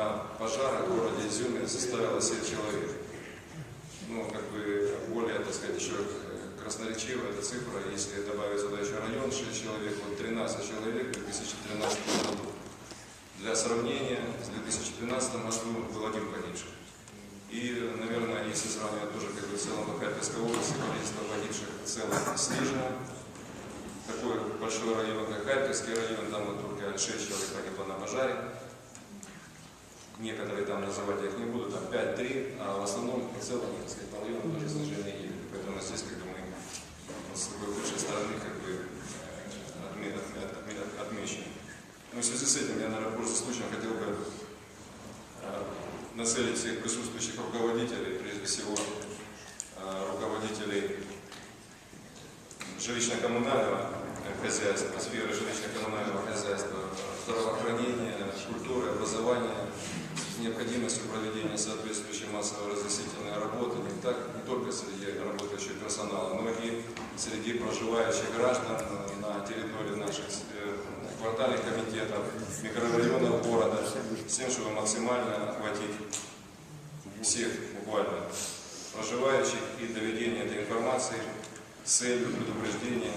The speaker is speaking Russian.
на пожары в городе Изюме составила 7 человек. Ну, как бы более, так сказать, еще красноречивая эта цифра, если добавить сюда еще район 6 человек, вот 13 человек в 2013 году. Для сравнения, в 2013 году был один погибший. И, наверное, если сравнивать тоже как бы в целом по Харьковской области, количество погибших в целом снижено. Такой большой район, как Харьковский район, там вот только 6 человек погибло на пожаре. Некоторые там называть я их не буду, там 5-3, а в основном в целом, так сказать, по району тоже снижение есть. Поэтому здесь как бы мы с такой лучшей стороны как бы э, отме- отме- отме- отмечены. Ну, в связи с этим я, наверное, пользуясь случаем, хотел бы э, нацелить всех присутствующих руководителей, прежде всего э, руководителей жилищно-коммунального хозяйства, сферы жилищно-коммунального хозяйства, здравоохранения, культуры, образования, необходимостью проведения соответствующей массовой разъяснительной работы не, так, не только среди работающего персонала, но и среди проживающих граждан э, на территории наших э, квартальных комитетов, микрорайонов города, с тем, чтобы максимально охватить всех буквально проживающих и доведение этой информации с целью предупреждения,